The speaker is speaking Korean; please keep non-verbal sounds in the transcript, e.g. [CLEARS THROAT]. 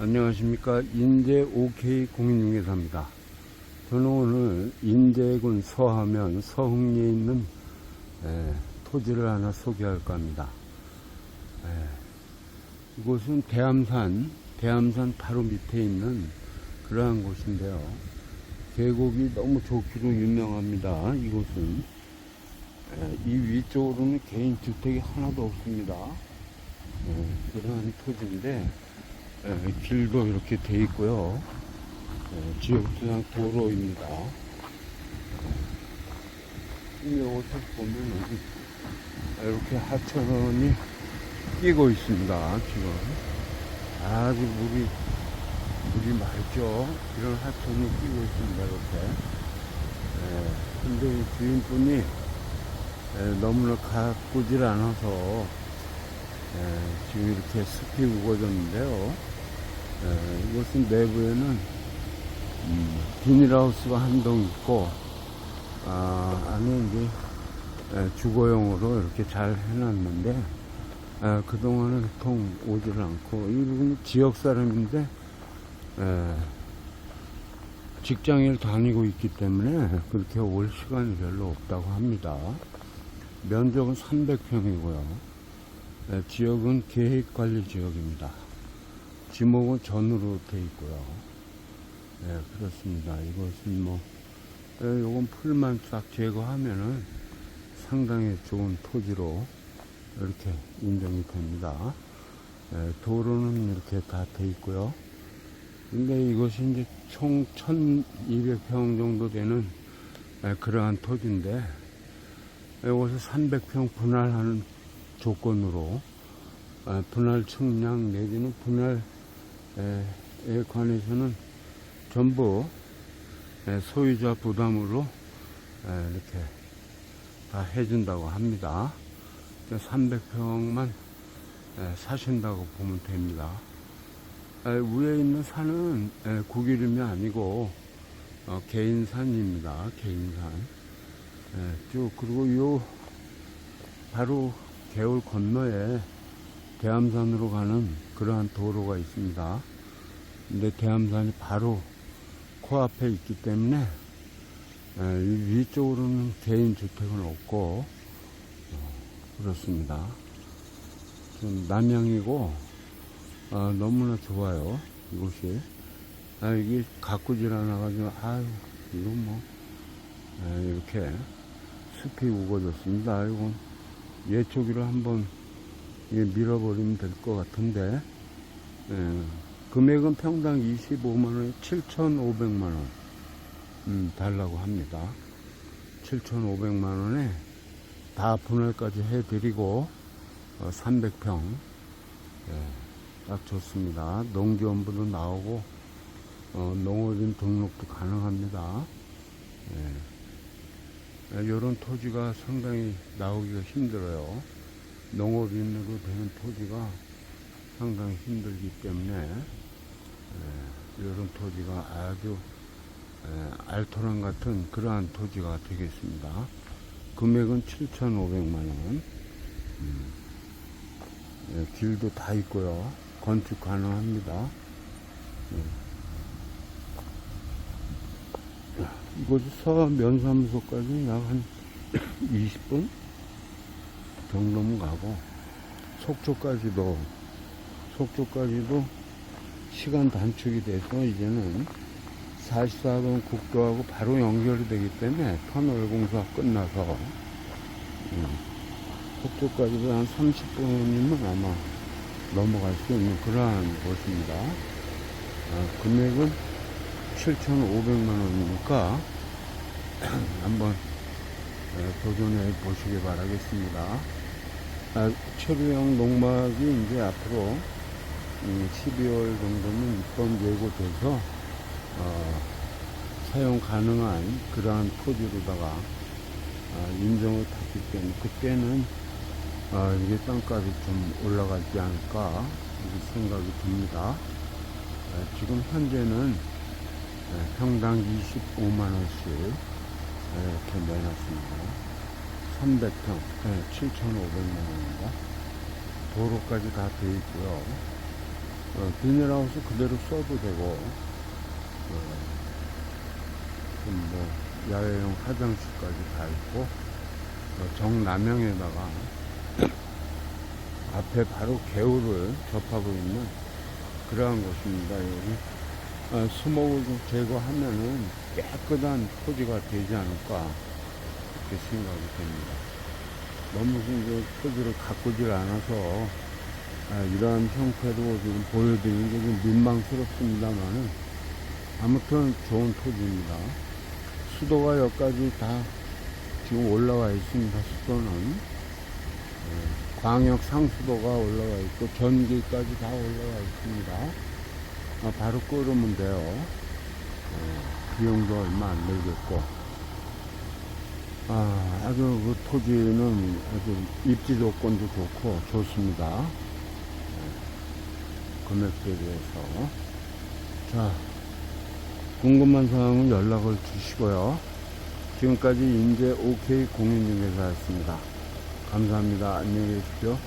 안녕하십니까 인제 OK 공인중개사입니다. 저는 오늘 인제군 서하면 서흥리에 있는 에, 토지를 하나 소개할까 합니다. 에, 이곳은 대암산, 대암산 바로 밑에 있는 그러한 곳인데요. 계곡이 너무 좋기로 유명합니다. 이곳은 에, 이 위쪽으로는 개인 주택이 하나도 없습니다. 에, 그러한 토지인데 에, 길도 이렇게 돼 있고요. 에, 지역주상 도로입니다. 이곳을 보면 여기 이렇게 하천이 끼고 있습니다. 지금 아주 물이 물이 맑죠. 이런 하천이 끼고 있습니다. 이렇게. 에, 근데 이 주인분이 에, 너무나 가꾸질 않아서 에, 지금 이렇게 숲이 우거졌는데요. 에, 이것은 내부에는 음, 비닐하우스가 한 동 있고 아, 안에 이제 에, 주거용으로 이렇게 잘 해놨는데 에, 그동안은 통 오지를 않고 이분이 지역 사람인데 에, 직장을 다니고 있기 때문에 그렇게 올 시간이 별로 없다고 합니다. 면적은 300평이고요. 네, 지역은 계획관리 지역입니다. 지목은 전으로 돼 있고요. 네, 그렇습니다. 이것은 뭐, 네, 요건 풀만 싹 제거하면은 상당히 좋은 토지로 이렇게 인정이 됩니다. 네, 도로는 이렇게 다 돼 있고요. 근데 이것이 이제 총 1200평 정도 되는 네, 그러한 토지인데, 이것을 300평 분할하는 조건으로 아, 분할 측량 내지는 분할에 관해서는 전부 에, 소유자 부담으로 에, 이렇게 다 해준다고 합니다. 300평만 사신다고 보면 됩니다. 에, 위에 있는 산은 에, 국유림이 아니고 어, 개인산입니다. 개인산. 에, 쭉 그리고 요 바로 개울 건너에 대암산으로 가는 그러한 도로가 있습니다. 근데 대암산이 바로 코앞에 있기 때문에 위쪽으로는 개인 주택은 없고 어, 그렇습니다. 좀 남향이고 아, 너무나 좋아요 이곳이. 아, 이게 가꾸질 않아가지고 아유 이거 뭐 에, 이렇게 숲이 우거졌습니다. 이거 예초기로 한번 예, 밀어버리면 될 것 같은데 예, 금액은 평당 25만원에 7,500만원 음, 달라고 합니다. 7,500만원에 다 분할까지 해드리고 어, 300평 예, 딱 좋습니다. 농지원부도 나오고 어, 농업인 등록도 가능합니다. 예. 이런 토지가 상당히 나오기가 힘들어요. 농업인으로 되는 토지가 상당히 힘들기 때문에 이런 토지가 아주 에, 알토란 같은 그러한 토지가 되겠습니다. 금액은 7,500만 원. 음, 예, 길도 다 있고요. 건축 가능합니다. 이곳에서 면사무소까지 약 한 20분 정도면 가고 속초까지도 속초까지도 시간 단축이 돼서 이제는 44번 국도하고 바로 연결이 되기 때문에 터널 공사 끝나서 음, 속초까지도 한 30분이면 아마 넘어갈 수 있는 그러한 곳입니다. 아, 금액은 7,500만 원이니까 [CLEARS THROAT] 한번 예, 도전해 보시기 바라겠습니다. 아, 체류형 농막이 이제 앞으로 음, 12월 정도면 입법 예고돼서 어, 사용 가능한 그러한 토지로다가 아, 인정을 받기 때문에 그때는 아, 이게 땅값이 좀 올라가지 않을까 생각이 듭니다. 아, 지금 현재는 예, 평당 25만원씩 이렇게 내놨습니다. 300평, 7,500만원입니다. 도로까지 다 돼 있고요. 어, 비닐하우스 그대로 써도 되고, 어, 좀뭐 야외용 화장실까지 다 있고, 어, 정남향에다가 앞에 바로 개울을 접하고 있는 그러한 곳입니다. 여기 어, 수목을 좀 제거하면은 깨끗한 토지가 되지 않을까 그렇게 생각이 됩니다. 너무 그 토지를 가꾸질 않아서 아, 이러한 형태로 지금 보여드리는 게 좀 민망스럽습니다만은 아무튼 좋은 토지입니다. 수도가 여기까지 다 지금 올라와 있습니다. 수도는 예, 광역 상수도가 올라와 있고 전기까지 다 올라와 있습니다. 아, 바로 끓으면 돼요. 어, 비용도 얼마 안 들겠고. 아, 아주 그 토지는 아주 입지 조건도 좋고 좋습니다. 예, 금액대에 대해서. 자, 궁금한 사항은 연락을 주시고요. 지금까지 인제 OK 공인중개사였습니다. 감사합니다. 안녕히 계십시오.